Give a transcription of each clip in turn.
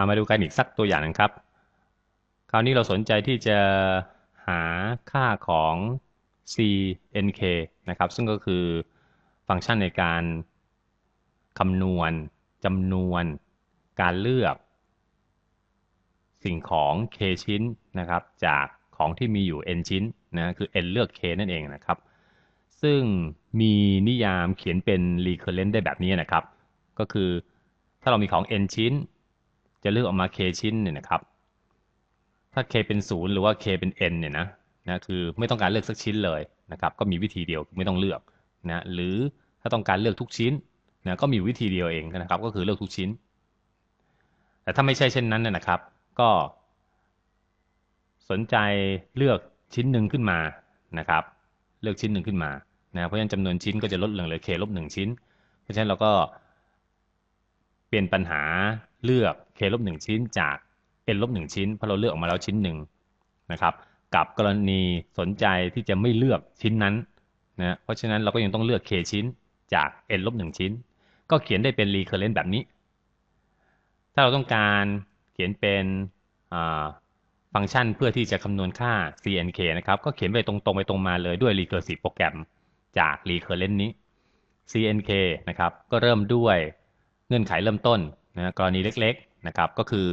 ามาดูกันอีกสักตัวอย่างหนึงครับ คราวนี้เราสนใจที่จะหาค่าของ cnk นะครับ ซึ่งก็คือฟังก์ชันในการคำนวณจำนวน การเลือก สิ่งของ k ชิ้นนะครับ จากของที่มีอยู่ n ชิ้นนะคือ n เลือก k นั่นเองนะครับ ซึ่งมีนิยามเขียนเป็น recurrent ได้แบบนี้นะครับ ก็คือถ้าเรามีของ n ชิ้น จะเลือกออกมา k ชิ้นเนี่ยนะครับ ถ้า k เป็น 0 หรือว่า k เป็น n เนี่ยนะนะคือไม่ต้องการเลือกสักชิ้นเลยนะครับ ก็มีวิธีเดียวไม่ต้องเลือกนะหรือถ้าต้องการเลือกทุกชิ้นนะก็มีวิธีเดียวเองนะครับ ก็คือเลือกทุกชิ้น แต่ถ้าไม่ใช่เช่นนั้นนะครับ ก็ สนใจเลือกชิ้นหนึ่งขึ้นมานะครับ เลือกชิ้นหนึ่งขึ้นมานะเพราะฉะนั้นจำนวนชิ้นก็จะลดลงเหลือ k ลบหนึ่งชิ้น เพราะฉะนั้นเราก็เปลี่ยนปัญหาเลือก k ลบหนึ่งชิ้นจาก n ลบหนึ่งชิ้นเพราะเราเลือกออกมาแล้วชิ้นหนึ่งนะครับกับกรณีสนใจที่จะไม่เลือกชิ้นนั้นนะเพราะฉะนั้นเราก็ยังต้องเลือก k ชิ้นจาก n ลบหนึ่งชิ้น ก็เขียนได้เป็น recurrent แบบนี้ ถ้าเราต้องการเขียนเป็นฟังก์ชันเพื่อที่จะคำนวณค่า cnk นะครับ ก็เขียนไปตรงๆ ไปตรงมาเลยด้วย recursive โปรแกรมจาก recurrent นี้ cnk นะครับ ก็เริ่มด้วยเงื่อนไขเริ่มต้นนะกรณีเล็กๆ นะครับก็คือ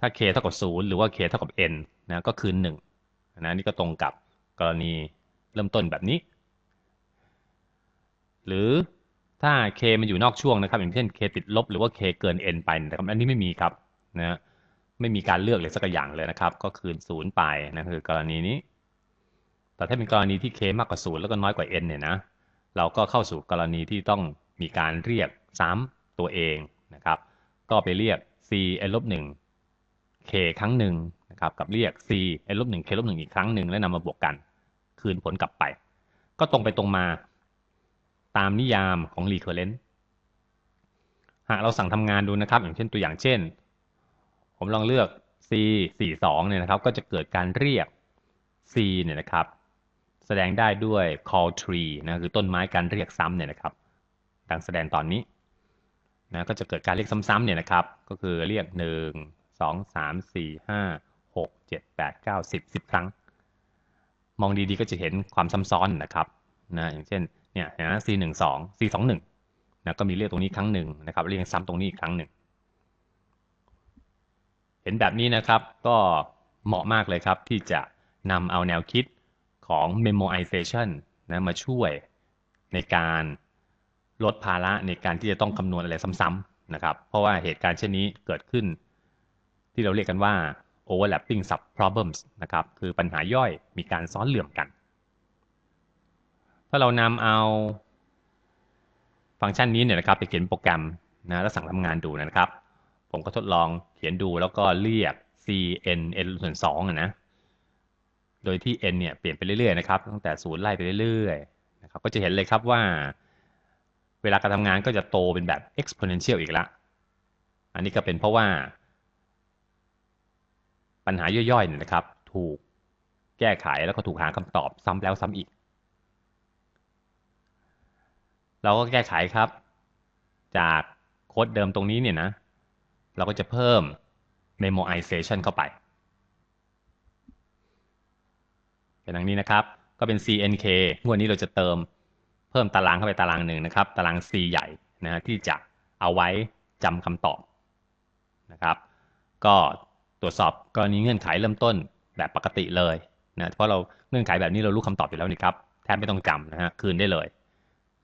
ถ้า k เท่ากับ 0 หรือว่า k เท่ากับ n นะก็คือ1นะนี่ก็ตรงกับกรณีเริ่มต้นแบบนี้ หรือถ้า k มันอยู่นอกช่วงนะครับ อย่างเช่น k ติดลบหรือว่า k เกิน n ไปนะครับอันนี้ไม่มีครับนะไม่มีการเลือกเลยสักอย่างเลยนะครับ ก็คืนศูนย์ไปนะคือกรณีนี้ แต่ถ้าเป็นกรณีที่ k มากกว่า 0 แล้วก็น้อยกว่า n เนี่ยนะเราก็เข้าสู่กรณีที่ต้องมีการเรียกซ้ำตัวเองนะครับ ก็ไปเรียก c n ลบ1 k ครั้งหนึ่งนะครับกับเรียก c n ลบ1 k ลบ1อีกครั้งหนึ่งแล้วนำมาบวกกัน คืนผลกลับไป ก็ตรงไปตรงมา ตามนิยามของ recurrent หากเราสั่งทำงานดูนะครับ อย่างเช่นตัวอย่างเช่น ผมลองเลือก c 4 2เนี่ยนะครับ ก็จะเกิดการเรียก c เนี่ยนะครับ แสดงได้ด้วย call tree นะคือต้นไม้การเรียกซ้ำเนี่ยนะครับ ดังแสดงตอนนี้ นะก็จะเกิดการเรียกซ้ำๆเนี่ยนะครับ ก็คือเรียก 1 2 3 4 5 6 7 8 9 10 10 ครั้ง มองดีๆก็จะเห็นความซ้ำซ้อนนะครับนะอย่างเช่นเนี่ยนะ c 1 2 c 2 1นะก็มีเรียกตรงนี้ครั้งหนึ่งนะครับเรียกซ้ำตรงนี้อีกครั้งหนึ่ง เห็นแบบนี้นะครับก็เหมาะมากเลยครับที่จะนำเอาแนวคิดของ memoization นะมาช่วยในการ ลดภาระในการที่จะต้องคำนวณอะไรซ้ำๆนะครับ เพราะว่าเหตุการณ์เช่นนี้เกิดขึ้น ที่เราเรียกกันว่า overlapping sub problems นะครับ คือปัญหาย่อยมีการซ้อนเหลื่อมกัน ถ้าเรานำเอาฟังก์ชันนี้เนี่ยนะครับไปเขียนโปรแกรมนะแล้วสั่งทำงานดูนะครับ ผมก็ทดลองเขียนดูแล้วก็เรียก cn n ส่วน2นะ โดยที่ n เนี่ยเปลี่ยนไปเรื่อยๆนะครับ ตั้งแต่ศูนย์ไล่ไปเรื่อยๆนะครับ ก็จะเห็นเลยครับว่า เวลาการทำงานก็จะโตเป็นแบบ exponential อีกแล้วอันนี้ก็เป็นเพราะว่า ปัญหาย่อยๆเนี่ยนะครับ ถูกแก้ไขแล้วก็ถูกหาคำตอบซ้ำแล้วซ้ำอีก เราก็แก้ไขครับ จากโค้ดเดิมตรงนี้เนี่ยนะ เราก็จะเพิ่ม memoization เข้าไป เป็นดังนี้นะครับ ก็เป็น cnk งวดนี้เราจะเติม พิ่มตารางเข้าไปตารางหนึ่งนะครับ ตาราง c ใหญ่นะที่จะเอาไว้จำคำตอบนะครับ ก็ตรวจสอบกรณีเงื่อนไขเริ่มต้นแบบปกติเลยนะเพราะเราเงื่อนไขแบบนี้เรารู้คำตอบอยู่แล้วนี่ครับแทบไม่ต้องจำนะฮะคืนได้เลย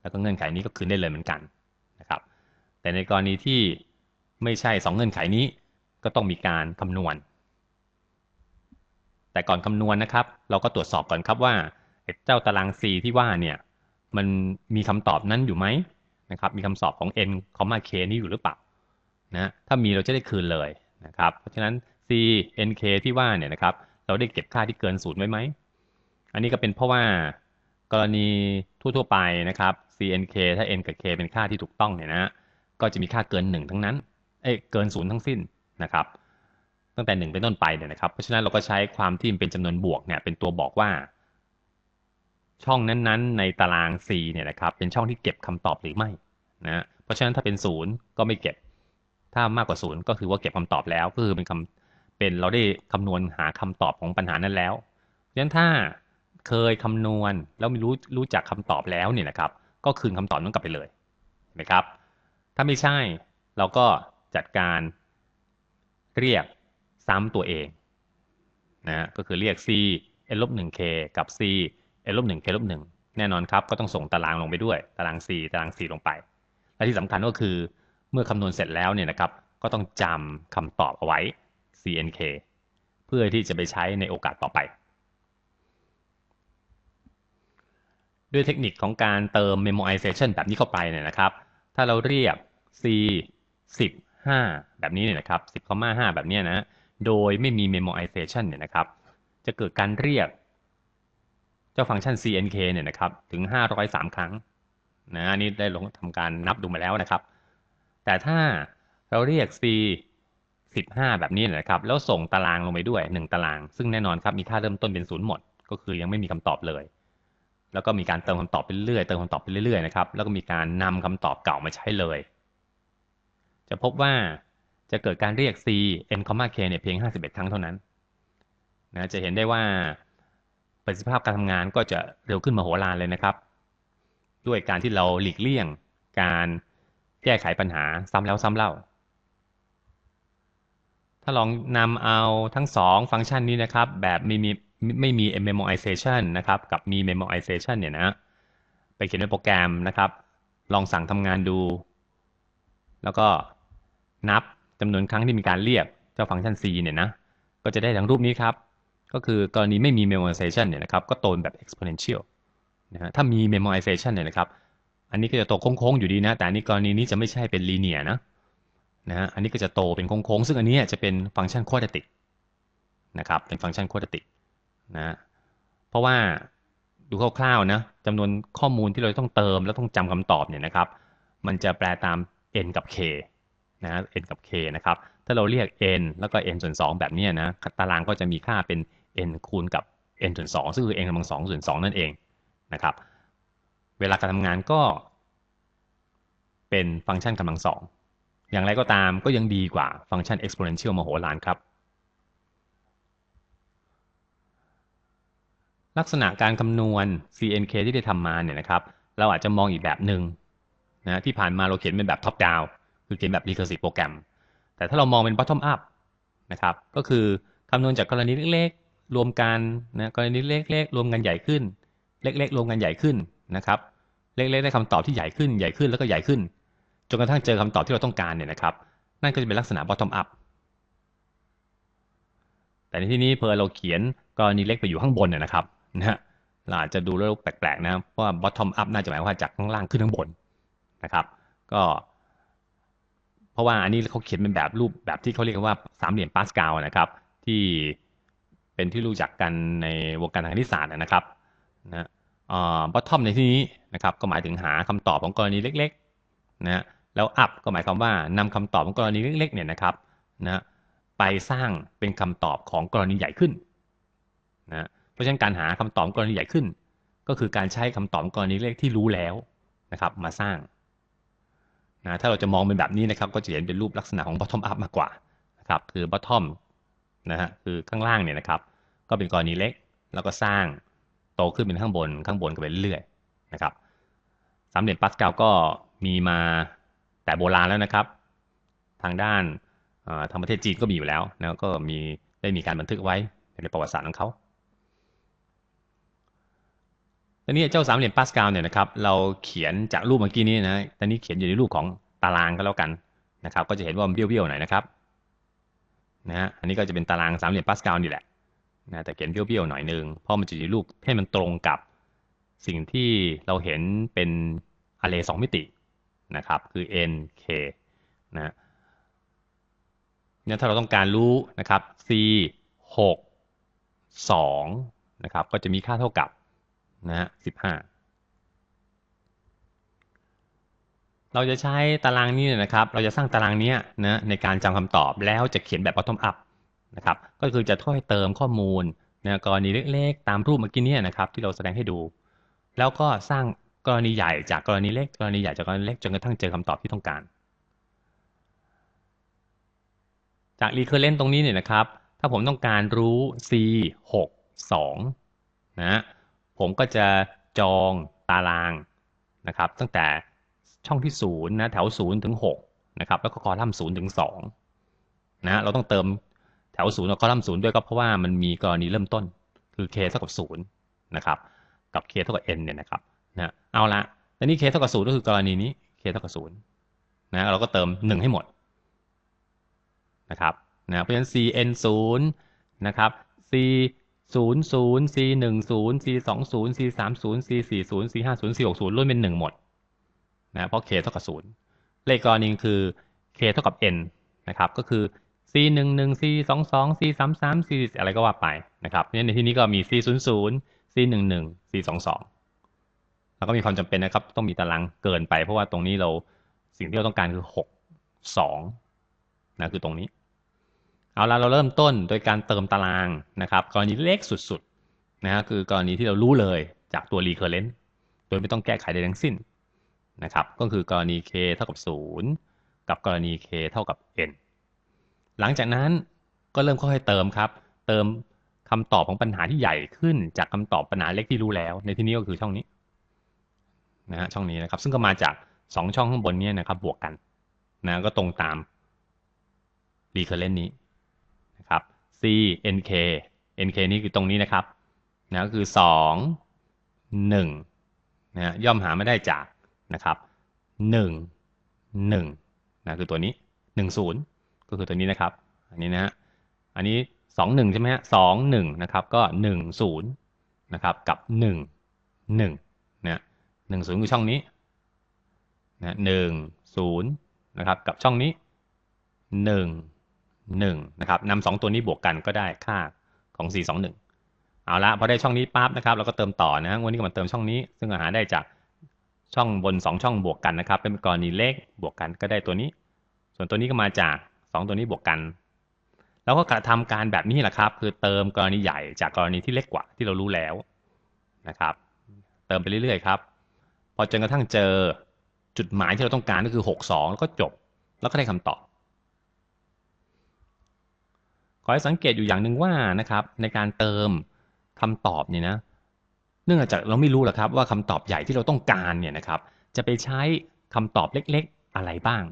แล้วก็เงื่อนไขนี้ก็คืนได้เลยเหมือนกันนะครับ แต่ในกรณีที่ไม่ใช่ 2 เงื่อนไขนี้ก็ต้องมีการคำนวณ แต่ก่อนคำนวณนะครับ เราก็ตรวจสอบก่อนครับว่าเจ้าตาราง C ที่ว่าเนี่ย มันมีคำตอบนั้นอยู่ไหมนะครับมีคำตอบของ n คอมมา k นี้อยู่หรือเปล่านะถ้ามีเราจะได้คืนเลยนะครับเพราะฉะนั้น c n k ที่ว่าเนี่ยนะครับเราได้เก็บค่าที่เกินศูนย์ไว้ไหมอันนี้ก็เป็นเพราะว่ากรณีทั่วๆไปนะครับ c n k ถ้า n กับ k เป็นค่าที่ถูกต้องเนี่ยนะก็จะมีค่าเกินหนึ่งทั้งนั้นเอ้เกินศูนย์ทั้งสิ้นนะครับตั้งแต่หนึ่งเป็นต้นไปเนี่ยนะครับเพราะฉะนั้นเราก็ใช้ความที่เป็นจำนวนบวกเนี่ยเป็นตัวบอกว่า ช่องนั้นๆ ในตาราง C เนี่ยนะครับเป็นช่องที่เก็บคำตอบหรือไม่นะเพราะฉะนั้นถ้าเป็นศูนย์ก็ไม่เก็บ ถ้ามากกว่าศูนย์ก็คือว่าเก็บคำตอบแล้วก็คือเป็นคำเป็นเราได้คำนวณหาคำตอบของปัญหานั้นแล้วดังนั้นถ้าเคยคำนวณแล้วม่รู้รู้จักคำตอบแล้วเนี่ยนะครับก็คืนคำตอบนั้นกลับไปเลยนะครับ ถ้าไม่ใช่เราก็จัดการเรียกซ้ำตัวเองนะก็คือเรียก c n ลบ 1k กับ c n ลบ 1k ลบ1แน่นอนครับก็ต้องส่งตารางลงไปด้วย ตาราง c ตาราง c ลงไป และที่สำคัญก็คือเมื่อคำนวณเสร็จแล้วเนี่ยนะครับก็ต้องจำคำตอบเอาไว้ cnk เพื่อที่จะไปใช้ในโอกาสต่อไป ด้วยเทคนิคของการเติม memoization แบบนี้เข้าไปเนี่ยนะครับ ถ้าเราเรียก c 10 5 แบบนี้เนี่ยนะครับ10 5แบบนี้นะโดยไม่มี memoization เนี่ยนะครับ จะเกิดการเรียก เจ้าฟังก์ชัน cnk เนี่ยนะครับถึง 503 ครั้งนะอันนี้ได้ลงทำการนับดูมาแล้วนะครับ แต่ถ้าเราเรียก c 15 แบบนี้นะครับ แล้วส่งตารางลงไปด้วย 1 ตาราง ซึ่งแน่นอนครับมีค่าเริ่มต้นเป็นศูนย์หมด ก็คือยังไม่มีคำตอบเลย แล้วก็มีการเติมคำตอบไปเรื่อยเติมคำตอบไปเรื่อยๆนะครับแล้วก็มีการนำคำตอบเก่ามาใช้เลย จะพบว่าจะเกิดการเรียก c n k เนี่ยเพียง 51 ครั้งเท่านั้นนะจะเห็นได้ว่า ประสิทธิภาพการทำงานก็จะเร็วขึ้นมาโหฬารเลยนะครับ ด้วยการที่เราหลีกเลี่ยงการแก้ไขปัญหาซ้ำแล้วซ้ำเล่า ถ้าลองนำเอาทั้งสองฟังก์ชันนี้นะครับ แบบไม่มีไม่มี memoization นะครับ กับมี memoization เนี่ยนะ ไปเขียนในโปรแกรมนะครับ ลองสั่งทำงานดู แล้วก็นับจำนวนครั้งที่มีการเรียกเจ้าฟังก์ชัน c เนี่ยนะ ก็จะได้ดังรูปนี้ครับ ก็คือกรณีไม่มี memoization เนี่ยนะครับก็โตแบบ exponential นะฮะถ้ามี memoization เนี่ยนะครับ อันนี้ก็จะโตโค้งๆอยู่ดีนะ แต่อันนี้กรณีนี้จะไม่ใช่เป็น linear นะนะฮะอันนี้ก็จะโตเป็นโค้งๆซึ่งอันนี้จะเป็นฟังก์ชัน quadratic นะครับเป็นฟังก์ชัน quadratic นะเพราะว่าดูคร่าวๆนะจำนวนข้อมูลที่เราต้องเติมแล้วต้องจำคำตอบเนี่ยนะครับ มันจะแปลตาม n กับ k นะ n กับ k นะครับ ถ้าเราเรียก n แล้วก็ n ส่วน2แบบนี้นะ ตารางก็จะมีค่าเป็น n คูณกับ n ส่วน2ซึ่งคือ n กำลัง2ส่วน2นั่นเองนะครับ เวลาการทำงานก็ เป็นฟังก์ชันกำลังสองอย่างไรก็ตามก็ยังดีกว่าฟังก์ชัน exponential มโหฬารครับ ลักษณะการคำนวณ CNK ที่ได้ทำมาเนี่ยนะครับ เราอาจจะมองอีกแบบหนึ่งนะที่ผ่านมาเราเขียนเป็นแบบ top down คือเขียนแบบ recursive โปรแกรมแต่ถ้าเรามองเป็น bottom up นะครับ ก็คือคำนวณจากกรณีเล็ก รวมกันนะกรณีเล็กๆรวมกันใหญ่ขึ้น เล็ก ๆ รวมกันใหญ่ขึ้นนะครับ เล็กๆได้คำตอบที่ใหญ่ขึ้นใหญ่ขึ้นแล้วก็ใหญ่ขึ้นจนกระทั่งเจอคำตอบที่เราต้องการเนี่ยนะครับ นั่นก็จะเป็นลักษณะ bottom up แต่ในที่นี้เพอเราเขียนกรณีเล็กไปอยู่ข้างบนเนี่ยนะครับนะฮะเราอาจจะดูแล้วแปลกๆนะเพราะว่า bottom up น่าจะหมายว่าจากข้างล่างขึ้นข้างบนนะครับ ก็ เพราะว่าอันนี้เขาเขียนเป็นแบบรูปแบบที่เขาเรียกว่าสามเหลี่ยมปาสกาลนะครับ ที่ เป็นที่รู้จักกันในวงการทางคณิตศาสตร์นะครับนะบอททอมในที่นี้นะครับก็หมายถึงหาคำตอบของกรณีเล็กๆนะแล้วอัพก็หมายความว่านำคำตอบของกรณีเล็กๆเนี่ยนะครับนะไปสร้างเป็นคำตอบของกรณีใหญ่ขึ้นนะเพราะฉะนั้นการหาคำตอบกรณีใหญ่ขึ้น ก็คือการใช้คำตอบกรณีเล็กที่รู้แล้วนะครับมาสร้างนะถ้าเราจะมองเป็นแบบนี้นะครับ ก็จะเห็นเป็นรูปลักษณะของ bottom up มากกว่านะครับคือ bottom นะฮะคือข้างล่างเนี่ยนะครับ ก็เป็นกรณีเล็ก แล้วก็สร้างโตขึ้นเป็นข้างบนข้างบนก็ไปเรื่อยๆนะครับสามเหลี่ยมปาสกาลก็มีมาแต่โบราณแล้วนะครับ ทางด้านทางประเทศจีนก็มีอยู่แล้วนะก็มีได้มีการบันทึกไว้ในประวัติศาสตร์ของเขาตอนนี้เจ้าสามเหลี่ยมปาสกาลเนี่ยนะครับเราเขียนจากรูปเมื่อกี้นี้นะตอนนี้เขียนอยู่ในรูปของตารางก็แล้วกันนะครับ ก็จะเห็นว่ามันเบี้ยวๆหน่อยนะครับนะฮะอันนี้ก็จะเป็นตารางสามเหลี่ยมปาสกาลนี่แหละ นะแต่เขียนเบี้ยวๆหน่อยนึงเพราะมันจะมีรูปให้มันตรงกับสิ่งที่เราเห็นเป็นอาร์เรย์สองมิตินะครับคือ n k นะเนี่ยถ้าเราต้องการรู้นะครับ c 6 2นะครับก็จะมีค่าเท่ากับนะฮะ15 เราจะใช้ตารางนี้นะครับ เราจะสร้างตารางนี้นะในการจำคำตอบแล้วจะเขียนแบบ bottom up นะครับ ก็คือจะค่อยเติมข้อมูลนะกรณีเล็กๆ ตามรูปเมื่อกี้นี้นะครับ ที่เราแสดงให้ดู แล้วก็สร้างกรณีใหญ่จากกรณีเล็กกรณีใหญ่จากกรณีเล็กจนกระทั่งเจอคำตอบที่ต้องการ จาก recurrent ตรงนี้เนี่ยนะครับ ถ้าผมต้องการรู้ c 6 2นะผมก็จะจองตารางนะครับ ตั้งแต่ช่องที่0นะแถว0ถึง6นะครับแล้วก็คอลัมน์0ถึง2นะเราต้องเติม แถว0กับคอลัมน์0ด้วยก็เพราะว่ามันมีกรณีเริ่มต้น คือ k เท่ากับ0นย์นะครับ กับ k เท่ากับ n เนี่ยนะครับนะเอาละแล้วนี่ k เท่ากับ0ก็คือกรณีนี้ k เท่ากับ0นย์นะเราก็เติม 1 ให้หมดนะครับนะเพราะฉะนั้น cn 0นะครับ c 0 0 c 1 0 c 2 0 c 3 0 c 4 0 c 5 0 c 6 0ล้วนเป็น1หมดนะเพราะ k เท่ากับ0เลขกรณีคือ k เท่ากับ n นะครับก็คือ c 1 1 c 2 2 c 3 3 c อะไรก็ว่าไปนะครับเนี่ยในที่นี้ก็มี c 0 0 c 1 1 c 2 2แล้วก็มีความจำเป็นนะครับ ต้องมีตารางเกินไป เพราะว่าตรงนี้เราสิ่งที่เราต้องการคือ6 2นะคือตรงนี้ เอาละเราเริ่มต้นโดยการเติมตารางนะครับ กรณีเล็กสุดๆนะฮะคือกรณีที่เรารู้เลยจากตัว recurrent โดยไม่ต้องแก้ไขใดทั้งสิ้นนะครับ ก็คือกรณี k เท่ากับ 0 กับกรณี k เท่ากับ n หลังจากนั้นก็เริ่มค่อยๆเติมครับ เติมคำตอบของปัญหาที่ใหญ่ขึ้น จากคำตอบปัญหาเล็กที่รู้แล้ว ในที่นี้ก็คือช่องนี้นะฮะช่องนี้นะครับ ซึ่งก็มาจาก 2 ช่องข้างบนนี้นะครับ บวกกันนะก็ตรงตาม recurrent นี้นะครับ c nk nk นี่คือตรงนี้นะครับนะก็คือ 2 1นะย่อมหาไม่ได้จากนะครับ 1 1นะคือตัวนี้ 1 0 ก็คือตัวนี้นะครับ อันนี้นะฮะอันนี้2 1ใช่ไหมฮะ2 1นะครับ ก็1 0นย์นะครับ กับ1 1นะ1 0คือช่องนี้นะ1 0นะครับ กับช่องนี้1 1นะครับนำสองตัวนี้บวกกันก็ได้ค่าของ4 2 1เอาละพอได้ช่องนี้ปั๊บนะครับเราก็เติมต่อนะวันนี้ก็มาเติมช่องนี้ ซึ่งหาได้จากช่องบน 2 ช่องบวกกันนะครับ เป็นกรณีเลขบวกกันก็ได้ตัวนี้ ส่วนตัวนี้ก็มาจาก 2ตัวนี้บวกกัน แล้วก็กระทำการแบบนี้แหละครับ คือเติมกรณีใหญ่จากกรณีที่เล็กกว่าที่เรารู้แล้วนะครับ เติมไปเรื่อยๆครับ พอจนกระทั่งเจอจุดหมายที่เราต้องการก็คือ 6 2 แล้วก็จบ แล้วก็ได้คำตอบ ขอให้สังเกตอยู่อย่างหนึ่งว่านะครับ ในการเติมคำตอบเนี่ยนะ เนื่องจากเราไม่รู้หรอกครับว่าคำตอบใหญ่ที่เราต้องการเนี่ยนะครับ จะไปใช้คำตอบเล็กๆอะไรบ้าง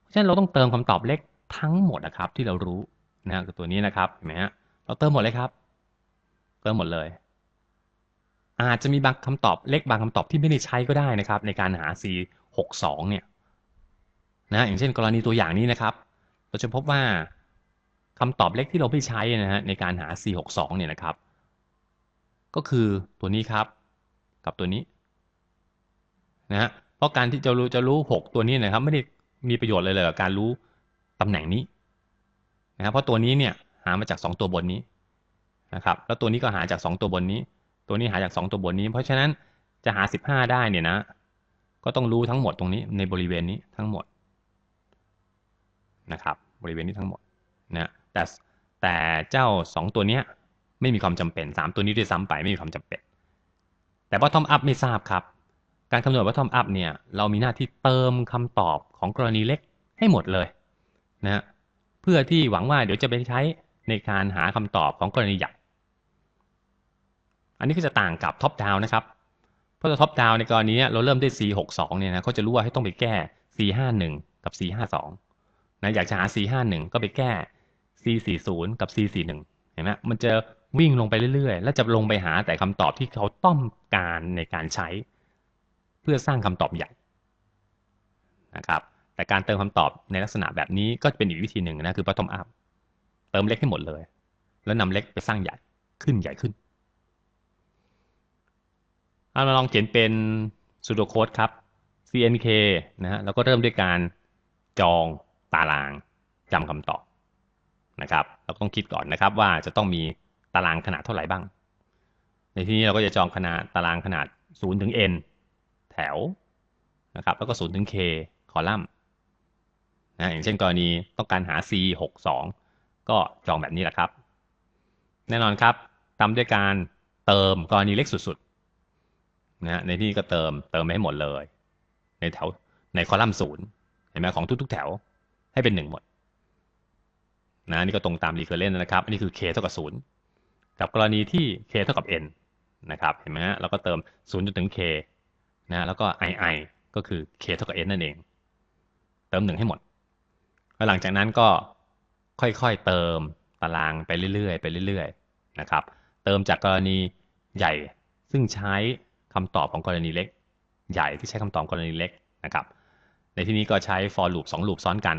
เพราะฉะนั้นเราต้องเติมคำตอบเล็ก ทั้งหมดนะครับที่เรารู้นะคือตัวนี้นะครับเห็นไหมฮะเราเติมหมดเลยครับ เติมหมดเลย อาจจะมีบางคำตอบเล็กบางคำตอบที่ไม่ได้ใช้ก็ได้นะครับ ในการหา C 6 2เนี่ยนะอย่างเช่นกรณีตัวอย่างนี้นะครับ เราจะพบว่าคำตอบเล็กที่เราไม่ใช้นะฮะในการหา C62 เนี่ยนะครับ ก็คือตัวนี้ครับ กับตัวนี้นะฮะเพราะการที่จะรู้จะรู้ 6 ตัวนี้นะครับ ไม่ได้มีประโยชน์เลยเลยกับการรู้ ตำแหน่งนี้นะครับเพราะตัวนี้เนี่ยหามาจาก 2 ตัวบนนี้นะครับแล้วตัวนี้ก็หาจาก 2 ตัวบนนี้ ตัวนี้หาจาก 2 ตัวบนนี้ เพราะฉะนั้นจะหา 15 ได้เนี่ยนะ ก็ต้องรู้ทั้งหมดตรงนี้ในบริเวณนี้ทั้งหมดนะครับบริเวณนี้ทั้งหมดนะแต่แต่เจ้า 2 ตัวเนี้ยไม่มีความจำเป็น 3 ตัวนี้ด้วยซ้ำไปไม่มีความจำเป็น แต่ว่าทอมอัพไม่ทราบครับ การคำนวณว่าทอมอัพเนี่ยเรามีหน้าที่เติมคำตอบของกรณีเล็กให้หมดเลย นะเพื่อที่หวังว่าเดี๋ยวจะไปใช้ในการหาคำตอบของกรณีใหญ่อันนี้ก็จะต่างกับท็อปดาวนะครับ เพราะท็อปดาวในกรณีเราเริ่มด้วย C62 เนี่ยนะเขาจะรู้ว่าให้ต้องไปแก้ C51 กับ C52 นะอยากจะหา C51 ก็ไปแก้ C40 กับ C41 เห็นไหมมันจะวิ่งลงไปเรื่อยๆ แล้วจะลงไปหาแต่คำตอบที่เขาต้องการในการใช้ เพื่อสร้างคำตอบใหญ่นะครับ แต่การเติมคำตอบในลักษณะแบบนี้ก็เป็นอีกวิธีหนึ่งนะคือ bottom up เติมเล็กให้หมดเลย แล้วนำเล็กไปสร้างใหญ่ขึ้นใหญ่ขึ้นเอามาลองเขียนเป็น pseudo code ครับ cnk นะฮะแล้วก็เริ่มด้วยการจองตารางจำคำตอบนะครับ เราต้องคิดก่อนนะครับว่าจะต้องมีตารางขนาดเท่าไหร่บ้าง ในที่นี้เราก็จะจองขนาดตารางขนาด0ถึง n แถวนะครับ แล้วก็0ถึง k คอลัมน์ นะอย่างเช่นกรณีต้องการหา c 6 2ก็จองแบบนี้แหละครับ แน่นอนครับตามด้วยการเติมกรณีเล็กสุดๆนะในที่ก็เติมเติมให้หมดเลย ในแถวในคอลัมน์ศูนย์เห็นไหมของทุกๆ แถวให้เป็นหนึ่งหมดนะนี่ก็ตรงตาม recurrent นะครับ อันนี้คือ k เท่ากับ0กับกรณีที่ k เท่ากับ n นะครับ เห็นไหมฮะเราก็เติม0จนถึง k นะ แล้วก็ i i ก็คือ k เท่ากับ n นั่นเอง เติมหนึ่งให้หมด แล้วหลังจากนั้นก็ค่อยๆเติมตารางไปเรื่อยๆ ไปเรื่อยๆนะครับ เติมจากกรณีใหญ่ ซึ่งใช้คำตอบของกรณีเล็ก ใหญ่ที่ใช้คำตอบกรณีเล็กนะครับ ในที่นี้ก็ใช้ for loop 2 loop ซ้อนกัน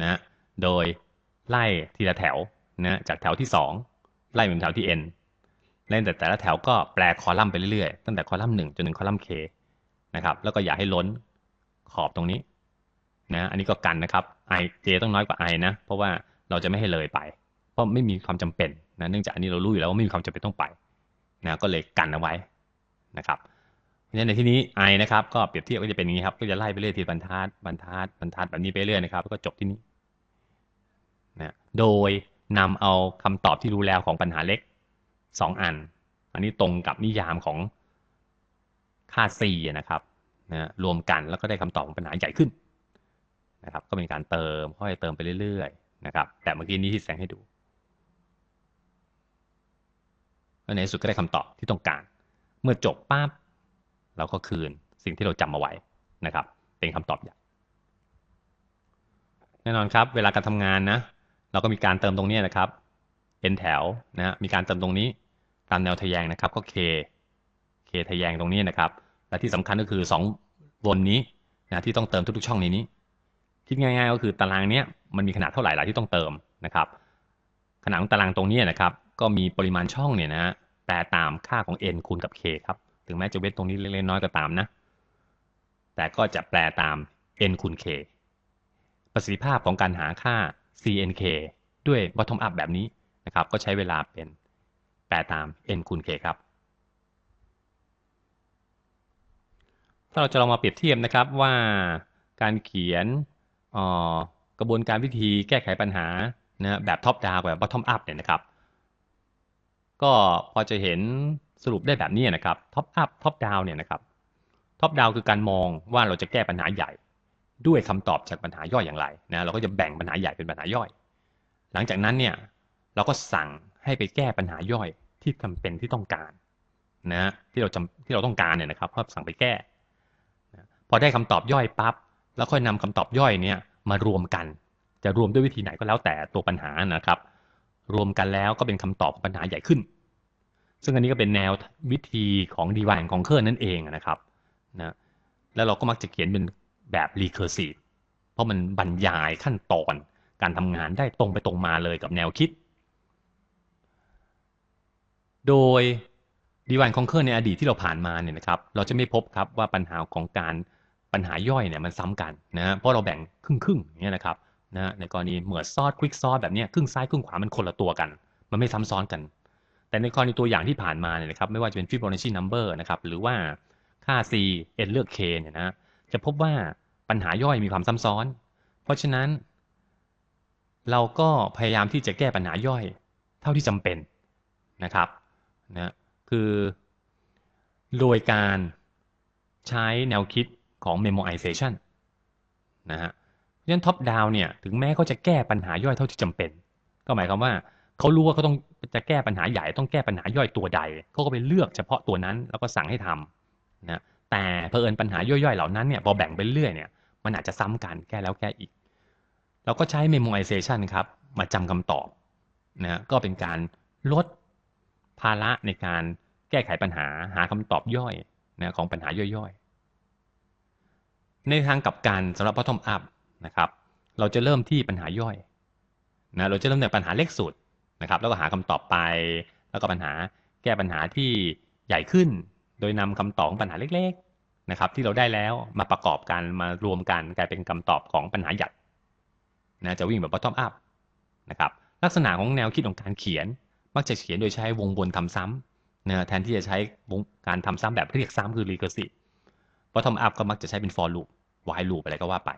นะโดยไล่ทีละแถวนะจากแถวที่ 2 ไล่เป็นแถวที่ n เล่นแต่แต่ละแถวก็แปลคอลัมน์ไปเรื่อยๆ ตั้งแต่คอลัมน์1จนถึงคอลัมน์ k นะครับ แล้วก็อย่าให้ล้นขอบตรงนี้ นะอันนี้ก็กันนะครับ i j ต้องน้อยกว่า i นะ เพราะว่าเราจะไม่ให้เลยไป เพราะไม่มีความจำเป็นนะเนื่องจากอันนี้เรารู้อยู่แล้วว่าไม่มีความจำเป็นต้องไปนะก็เลยกันเอาไว้นะครับเพราะฉะนั้นในที่นี้ i นะครับก็เปรียบเทียบก็จะเป็นอย่างนี้ครับก็จะไล่ไปเรื่อยทีบรรทัดบรรทัดบรรทัดแบบนี้ไปเรื่อยนะครับก็จบที่นี้นะโดยนำเอาคำตอบที่รู้แล้วของปัญหาเล็ก 2 อัน อันนี้ตรงกับนิยามของค่า c นะครับนะรวมกันแล้วก็ได้คำตอบของปัญหาใหญ่ขึ้น นะครับ ก็เป็นการเติมค่อยเติมไปเรื่อยๆนะครับ แต่เมื่อกี้นี้ที่แสดงให้ดูแล้วในสุดก็ได้คำตอบที่ต้องการ เมื่อจบปั๊บเราก็คืนสิ่งที่เราจำมาไว้นะครับ เป็นคำตอบใหญ่แน่นอนครับ เวลาการทำงานนะ เราก็มีการเติมตรงนี้นะครับ n แถวนะมีการเติมตรงนี้ตามแนวทะแยงนะครับ ก็ k k ทะแยงตรงนี้นะครับ และที่สำคัญก็คือ2วนนี้นะที่ต้องเติมทุกๆช่องในนี้ คิดง่ายๆก็คือตารางเนี้ยมันมีขนาดเท่าไหร่ล่ะที่ต้องเติมนะครับ ขนาดของตารางตรงนี้นะครับก็มีปริมาณช่องเนี่ยนะแปลตามค่าของ n คูณกับ k ครับ ถึงแม้จะเว้นตรงนี้เล็กๆน้อยก็ตามนะ แต่ก็จะแปลตาม n คูณ k ประสิทธิภาพของการหาค่า cnk ด้วย bottom up แบบนี้นะครับ ก็ใช้เวลาเป็นแปลตาม n คูณ k ครับ ถ้าเราจะลองมาเปรียบเทียบนะครับว่าการเขียน กระบวนการวิธีแก้ไขปัญหานะแบบ top down แบบ bottom up เนี่ยนะครับ ก็พอจะเห็นสรุปได้แบบนี้นะครับ top up top down เนี่ยนะครับ top down คือการมองว่าเราจะแก้ปัญหาใหญ่ ด้วยคำตอบจากปัญหาย่อยอย่างไรนะเราก็จะแบ่งปัญหาใหญ่เป็นปัญหาย่อย หลังจากนั้นเนี่ยเราก็สั่งให้ไปแก้ปัญหาย่อยที่จำเป็นที่ต้องการนะที่เราจำที่เราต้องการเนี่ยนะครับก็สั่งไปแก้ พอได้คำตอบย่อยปั๊บ แล้วค่อยนำคำตอบย่อยเนี่ยมารวมกัน จะรวมด้วยวิธีไหนก็แล้วแต่ตัวปัญหานะครับ รวมกันแล้วก็เป็นคำตอบปัญหาใหญ่ขึ้น ซึ่งอันนี้ก็เป็นแนววิธีของ divide conquer นั่นเองนะครับนะแล้วเราก็มักจะเขียนเป็นแบบ recursive เพราะมันบรรยายขั้นตอนการทำงานได้ตรงไปตรงมาเลยกับแนวคิด โดย divide conquer ในอดีตที่เราผ่านมาเนี่ยนะครับ เราจะไม่พบครับว่าปัญหาของการ ปัญหาย่อยเนี่ยมันซ้ำกันนะเพราะเราแบ่งครึ่งครึ่งเงี้ยนะครับนะในกรณีเหมือนซอสควิกซอสแบบนี้ครึ่งซ้ายครึ่งขวามันคนละตัวกัน มันไม่ซ้ำซ้อนกัน แต่ในกรณีตัวอย่างที่ผ่านมาเนี่ยนะครับไม่ว่าจะเป็น Fibonacci number นะครับหรือว่าค่า c n เลือก k เนี่ยนะจะพบว่าปัญหาย่อยมีความซ้ำซ้อน เพราะฉะนั้น เราก็พยายามที่จะแก้ปัญหาย่อยเท่าที่จำเป็นนะครับนะคือโดยการใช้แนวคิด ของ memoization นะฮะเพราะฉะนั้น top down เนี่ยถึงแม้เขาจะแก้ปัญหาย่อยเท่าที่จำเป็น ก็หมายความว่าเขารู้ว่าเขาต้องจะแก้ปัญหาใหญ่ต้องแก้ปัญหาย่อยตัวใดเขาก็ไปเลือกเฉพาะตัวนั้นแล้วก็สั่งให้ทำนะแต่เพอเอิญปัญหาย่อยๆเหล่านั้นเนี่ยพอแบ่งไปเรื่อยเนี่ยมันอาจจะซ้ำกันแก้แล้วแก้อีก เราก็ใช้ memoization ครับมาจำคำตอบนะก็เป็นการลดภาระในการแก้ไขปัญหาหาคำตอบย่อยนะของปัญหาย่อยๆ ในทางกลับกันสำหรับ bottom up นะครับ เราจะเริ่มที่ปัญหาย่อยนะเราจะเริ่มจากปัญหาเล็กสุดนะครับ แล้วก็หาคำตอบไป แล้วก็ปัญหาแก้ปัญหาที่ใหญ่ขึ้น โดยนำคำตอบปัญหาเล็ก ๆนะครับ ที่เราได้แล้วมาประกอบกันมารวมกันกลายเป็นคำตอบของปัญหาใหญ่นะจะวิ่งแบบ bottom up นะครับลักษณะของแนวคิดของการเขียน มักจะเขียนโดยใช้วงวนทำซ้ำนะแทนที่จะใช้การทำซ้ำแบบเรียกซ้ำคือ recursive bottom up ก็มักจะใช้เป็น for loop while loop อะไรก็ว่าไป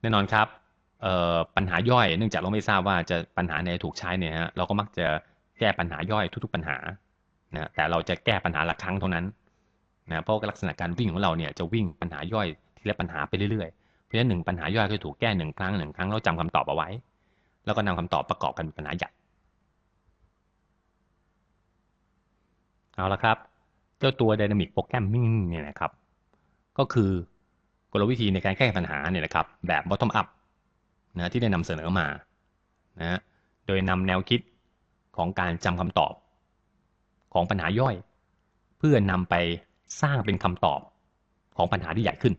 แน่นอนครับปัญหาย่อยเนื่องจากเราไม่ทราบว่าจะปัญหาไหนถูกใช้เนี่ยฮะเราก็มักจะแก้ปัญหาย่อยทุก ๆ ปัญหานะแต่เราจะแก้ปัญหาละครั้งเท่านั้นนะเพราะลักษณะการวิ่งของเราเนี่ยจะวิ่งปัญหาย่อยทีละปัญหาไปเรื่อยๆเพราะฉะนั้นหนึ่งปัญหาย่อยก็ถูกแก้หนึ่งครั้งหนึ่งครั้งแล้วจำคำตอบเอาไว้ แล้วก็นำคำตอบประกอบกันเป็นปัญหาใหญ่เอาละครับ เจ้าตัว Dynamic Programming เนี่ยนะครับ ก็คือกลวิธีในการแก้ปัญหาเนี่ยนะครับ แบบ bottom up นะที่ได้นำเสนอมานะโดยนำแนวคิดของการจำคำตอบ ของปัญหาย่อย เพื่อนำไปสร้างเป็นคำตอบของปัญหาที่ใหญ่ขึ้น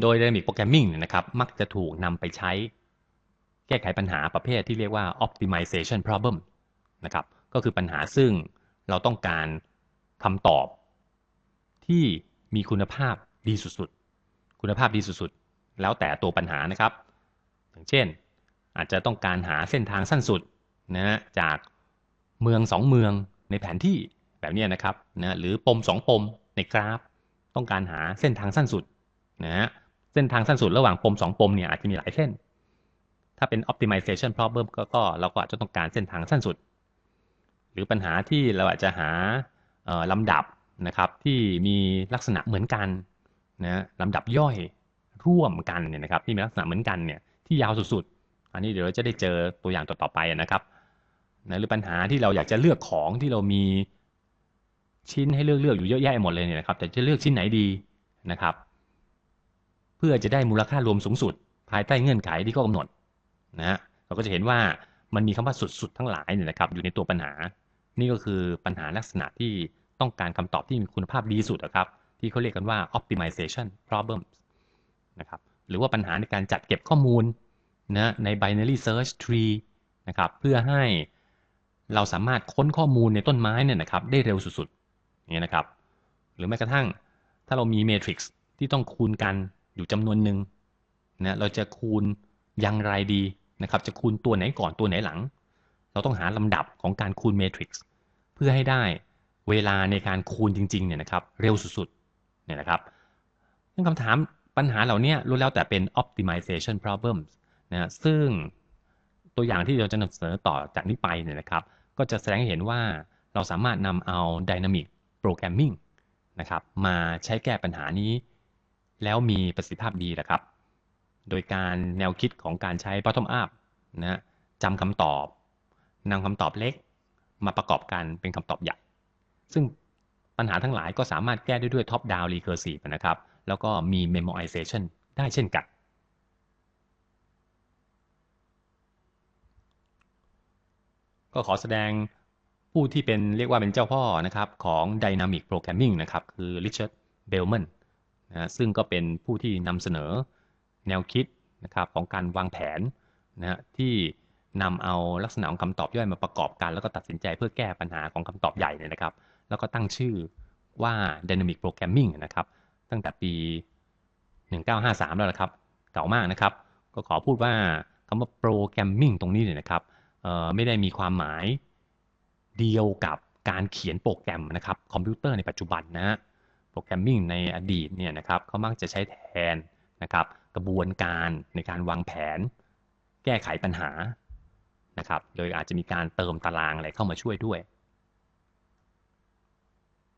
โดย Dynamic Programming เนี่ยนะครับ มักจะถูกนำไปใช้แก้ไขปัญหาประเภทที่เรียกว่า optimization problem นะครับ ก็คือปัญหาซึ่ง เราต้องการคำตอบ ที่มีคุณภาพดีสุดๆ คุณภาพดีสุดๆ แล้วแต่ตัวปัญหานะครับ อย่างเช่น อาจจะต้องการหาเส้นทางสั้นสุดนะฮะจากเมืองสองเมืองในแผนที่แบบนี้นะครับนะหรือปมสองปมในกราฟ ต้องการหาเส้นทางสั้นสุดนะฮะเส้นทางสั้นสุดระหว่างปมสองปมเนี่ยอาจจะมีหลายเส้น ถ้าเป็น optimization problem ก็ก็เราก็อาจจะต้องการเส้นทางสั้นสุด หรือปัญหาที่เราอาจจะหาลำดับนะครับที่มีลักษณะเหมือนกันนะลำดับย่อยร่วมกันเนี่ยนะครับที่มีลักษณะเหมือนกันเนี่ยที่ยาวสุดๆ อันนี้เดี๋ยวเราจะได้เจอตัวอย่างต่อๆไปนะครับนะหรือปัญหาที่เราอยากจะเลือกของที่เรามีชิ้นให้เลือกเลือกอยู่เยอะแยะหมดเลยเนี่ยนะครับแต่จะเลือกชิ้นไหนดีนะครับ เพื่อจะได้มูลค่ารวมสูงสุด ภายใต้เงื่อนไขที่เขากำหนดนะฮะเราก็จะเห็นว่า มันมีคำว่าสุดๆทั้งหลายเนี่ยนะครับอยู่ในตัวปัญหา นี่ก็คือปัญหาลักษณะที่ต้องการคำตอบที่มีคุณภาพดีสุดนะครับ ที่เขาเรียกกันว่า optimization problem นะครับหรือว่าปัญหาในการจัดเก็บข้อมูลนะใน binary search tree นะครับเพื่อให้เราสามารถค้นข้อมูลในต้นไม้เนี่ยนะครับได้เร็วสุดๆอย่างนี้นะครับ หรือแม้กระทั่งถ้าเรามีเมทริกซ์ที่ต้องคูณกันอยู่จำนวนหนึ่งนะเราจะคูณอย่างไรดี นะครับจะคูณตัวไหนก่อนตัวไหนหลัง เราต้องหาลำดับของการคูณเมทริกซ์เพื่อให้ได้เวลาในการคูณจริงๆเนี่ยนะครับเร็วสุดๆเนี่ยนะครับนั่นคำถามปัญหาเหล่านี้รู้แล้วแต่เป็น optimization problems นะซึ่งตัวอย่างที่เราจะนำเสนอต่อจากนี้ไปเนี่ยนะครับ ก็จะแสดงให้เห็นว่าเราสามารถนำเอา dynamic programming นะครับมาใช้แก้ปัญหานี้ แล้วมีประสิทธิภาพดีนะครับ โดยการแนวคิดของการใช้ bottom up นะจำคำตอบนำคำตอบเล็กมาประกอบกันเป็นคำตอบใหญ่ ซึ่งปัญหาทั้งหลายก็สามารถแก้ได้ด้วย top down recursive นะครับ แล้วก็มี memoization ได้เช่นกัน ก็ขอแสดงผู้ที่เป็นเรียกว่าเป็นเจ้าพ่อนะครับของ Dynamic Programming นะครับ คือ Richard Bellman นะซึ่งก็เป็นผู้ที่นำเสนอ แนวคิดนะครับของการวางแผนนะฮะที่นำเอาลักษณะของคำตอบย่อยมาประกอบกัน แล้วก็ตัดสินใจเพื่อแก้ปัญหาของคำตอบใหญ่เนี่ยนะครับ แล้วก็ตั้งชื่อว่า Dynamic Programming นะครับ ตั้งแต่ปี 1953 แล้วนะครับ เก่ามากนะครับ ก็ขอพูดว่าคำว่า Programming ตรงนี้เนี่ยนะครับไม่ได้มีความหมายเดียวกับการเขียนโปรแกรมนะครับคอมพิวเตอร์ในปัจจุบันนะโปรแกรมมิ่งในอดีตเนี่ยนะครับเขามักจะใช้แทนนะครับ ระบวนการในการวางแผน แก้ไขปัญหานะครับ โดยอาจจะมีการเติมตารางอะไรเข้ามาช่วยด้วย